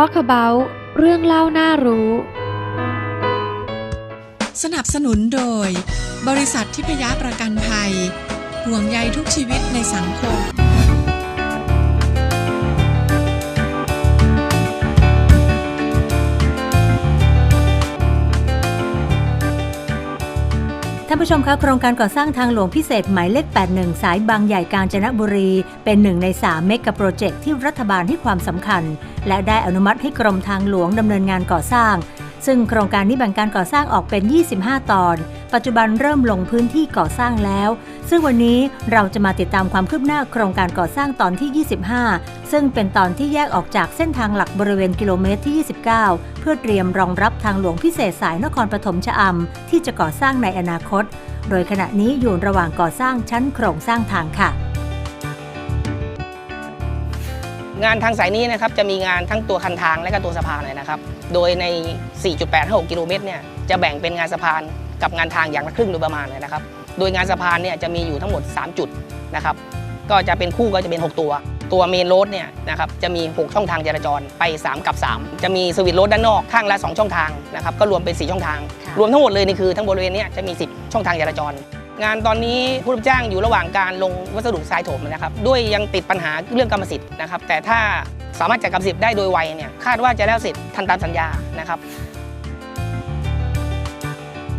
Talk about เรื่องเล่าน่ารู้ สนับสนุนโดย บริษัททิพยประกันภัยห่วงใยทุกชีวิตในสังคมานผู้ชมคะโครงการก่อสร้างทางหลวงพิเศษหมายเลข 81 สายบางใหญ่กาญจนบุรี เป็นหนึ่งใน 3 เมกะโปรเจกต์ที่รัฐบาลให้ความสำคัญ และได้อนุมัติให้กรมทางหลวงดำเนินงานก่อสร้าง ซึ่งโครงการนี้แบ่งการก่อสร้างออกเป็น 25 ตอน ปัจจุบันเริ่มลงพื้นที่ก่อสร้างแล้ว ซึ่งวันนี้เราจะมาติดตามความคืบหน้าโครงการก่อสร้างตอนที่ 25 ซึ่งเป็นตอนที่แยกออกจากเส้นทางหลักบริเวณกิโลเมตรที่ 29 เพื่อเตรียมรองรับทางหลวงพิเศษสายนครปฐมชะอำที่จะก่อสร้างในอนาคต โดยขณะนี้อยู่ระหว่างก่อสร้างชั้นโครงสร้างทางค่ะ งานทางสายนี้นะครับจะมีงานทั้งตัวคันทางและก็ตัวสะพานเลยนะครับ โดยใน 4.856กิโลเมตรเนี่ยจะแบ่งเป็นงานสะพานกับงานทางอย่างละครึ่งโดยประมาณเลยนะครับ โดยงานสะพานเนี่ยจะมีอยู่ทั้งหมด 3 จุดนะครับ ก็จะเป็นคู่ก็จะเป็น 6 ตัว ตัวเมนโรดเนี่ยนะครับจะมี 6 ช่องทางจราจรไป 3 กับ 3 จะมีสวิตโรดด้านนอกข้างละ 2 ช่องทางนะครับก็รวมเป็น 4 ช่องทางค่ะรวมทั้งหมดเลยนี่คือทั้งบริเวณเนี้จะมี 10 ช่องทางจราจร งานตอนนี้ผู้รับจ้างอยู่ระหว่างการลงวัสดุทรายถมนะครับด้วยยังติดปัญหาเรื่องกรรมสิทธิ์นะครับแต่ถ้าสามารถจัดกรรมสิทธิ์ได้โดยไวเนี่ยคาดว่าจะแล้วเสร็จทันตามสัญญานะครับ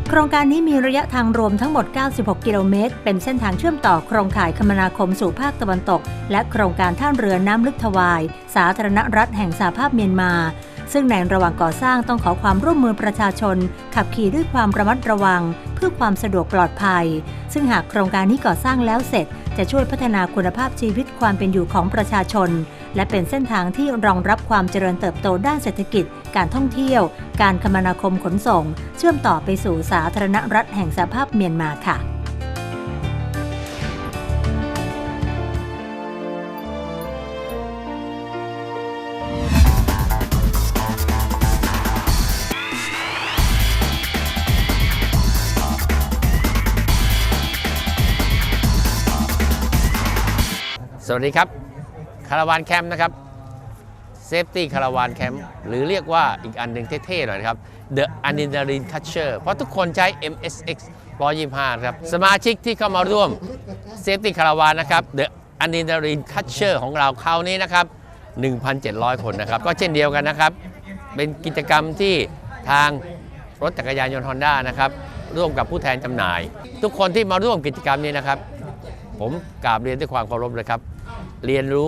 โครงการนี้มีระยะทางรวมทั้งหมด 96 กิโลเมตร เป็นเส้นทางเชื่อมต่อโครงข่ายคมนาคมสู่ภาคตะวันตก และโครงการท่าเรือน้ำลึกทวาย สาธารณรัฐแห่งสหภาพเมียนมา ซึ่งในระหว่างก่อสร้างต้องขอความร่วมมือประชาชน ขับขี่ด้วยความระมัดระวัง เพื่อความสะดวกปลอดภัย ซึ่งหากโครงการนี้ก่อสร้างแล้วเสร็จ จะช่วยพัฒนาคุณภาพชีวิตความเป็นอยู่ของประชาชน และเป็นเส้นทางที่รองรับความเจริญเติบโตด้านเศรษฐกิจ การท่องเที่ยว การคมนาคมขนส่ง เชื่อมต่อไปสู่สาธารณรัฐแห่งสหภาพเมียนมาค่ะ สวัสดีครับคาราวานแคมป์นะครับเซฟตี้คาราวานแคมป์หรือเรียกว่าอีกอันหนึ่งเท่ๆหน่อยนะครับ The a n i n a r i n Catcher เพราะทุกคนใช้ MSX 125 ครับ สมาชิกที่เข้ามาร่วมเซฟตี้คาราวานนะครับ The a n i n a r i n Catcher ของเราคราวนี้นะครับ 1,700 คนนะครับ ก็เช่นเดียวกันนะครับ เป็นกิจกรรมที่ทางรถจักรยานยนต์ Honda นะครับ ร่วมกับผู้แทนจำหน่าย ทุกคนที่มาร่วมกิจกรรมนี้นะครับ ผมกราบเรียนด้วยความเคารพเลยครับ เรียนรู้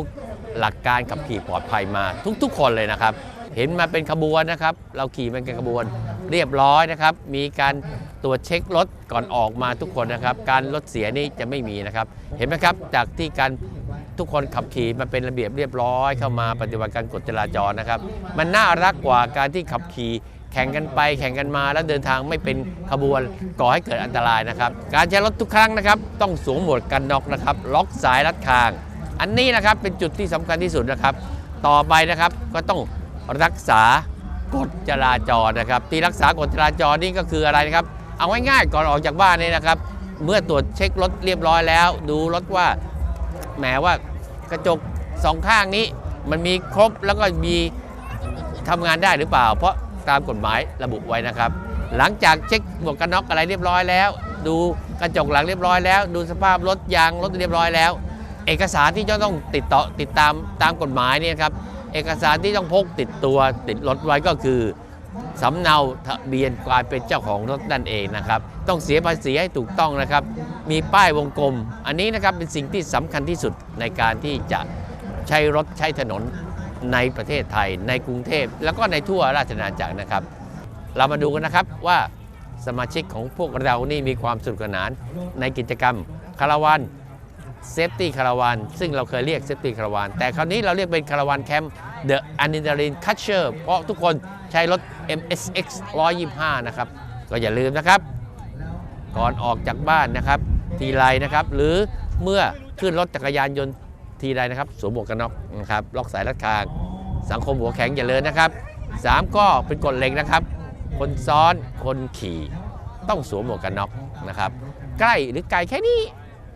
หลักการขับขี่ปลอดภัยมาทุกๆ คนเลยนะครับ เห็นมาเป็นขบวนนะครับ เราขี่เป็นขบวนเรียบร้อยนะครับ มีการตรวจเช็ครถก่อนออกมาทุกคนนะครับ การรถเสียนี่จะไม่มีนะครับ เห็นไหมครับ จากที่การทุกคนขับขี่มาเป็นระเบียบเรียบร้อยเข้ามาปฏิบัติการกฎจราจรนะครับ มันน่ารักกว่าการที่ขับขี่แข่งกันไปแข่งกันมาแล้วเดินทางไม่เป็นขบวนก่อให้เกิดอันตรายนะครับ การใช้รถทุกครั้งนะครับ ต้องสวมหมวกกันน็อกนะครับ ล็อกสายรัดคาง อันนี้นะครับเป็นจุดที่สำคัญที่สุดนะครับ ต่อไปนะครับก็ต้องรักษากฎจราจรนะครับที่รักษากฎจราจรนี่ก็คืออะไรนะครับ เอาง่ายๆก่อนออกจากบ้านเนี่ยนะครับ เมื่อตรวจเช็ครถเรียบร้อยแล้ว ดูรถว่าแหมว่ากระจกสองข้างนี้มันมีครบแล้วก็มีทำงานได้หรือเปล่า เพราะตามกฎหมายระบุไว้นะครับ หลังจากเช็คหมวกกันน็อกอะไรเรียบร้อยแล้ว ดูกระจกหลังเรียบร้อยแล้ว ดูสภาพรถยางรถเรียบร้อยแล้ว เอกสารที่จะต้องติดต่อติดตามตามกฎหมายเนี่ยครับเอกสารที่ต้องพกติดตัวติดรถไว้ก็คือสำเนาทะเบียนกลารเป็นเจ้าของรถนั่นเองนะครับ ต้องเสียภาษีให้ถูกต้องนะครับ มีป้ายวงกลม อันนี้นะครับเป็นสิ่งที่สำคัญที่สุดในการที่จะใช้รถใช้ถนนในประเทศไทย ในกรุงเทพ แล้วก็ในทั่วราชอาณาจักรนะครับ เรามาดูกันนะครับว่าสมาชิกของพวกเรานี่มีความสนุกสนานในกิจกรรมคาราวาน เซฟตี้คาราวานซึ่งเราเคยเรียกเซฟตี้คาราวานแต่คราวนี้เราเรียกเป็นคาราวานแคมป์เดอะอันดินารินคัชเชอร์เพราะทุกคนใช้รถ MSX 125 นะครับ ก็อย่าลืมนะครับ ก่อนออกจากบ้านนะครับ ทีไรนะครับ หรือเมื่อขึ้นรถจักรยานยนต์ทีไรนะครับ สวมหมวกกันน็อกนะครับล็อกสายรัดคาง สังคมหัวแข็งอย่าเลยนะครับสามก็เป็นกฎเหล็กนะครับ คนซ้อนคนขี่ ต้องสวมหมวกกันน็อกนะครับ ใกล้หรือไกลแค่นี้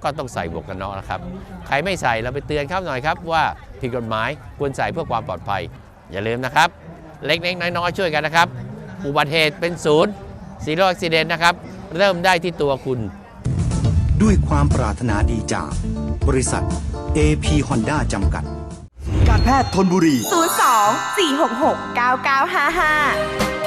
ก็ต้องใส่หมวกกันน็อกนะครับ ใครไม่ใส่เราไปเตือนเขาหน่อยครับว่าผิดกฎหมายควรใส่เพื่อความปลอดภัย อย่าลืมนะครับ เล็กๆน้อยๆช่วยกันนะครับ อุบัติเหตุเป็นศูนย์ซีโร่อักซิเดนนะครับ เริ่มได้ที่ตัวคุณ ด้วยความปรารถนาดีจาก บริษัท AP Honda จำกัด การแพทย์ทนบุรี 02 466 9955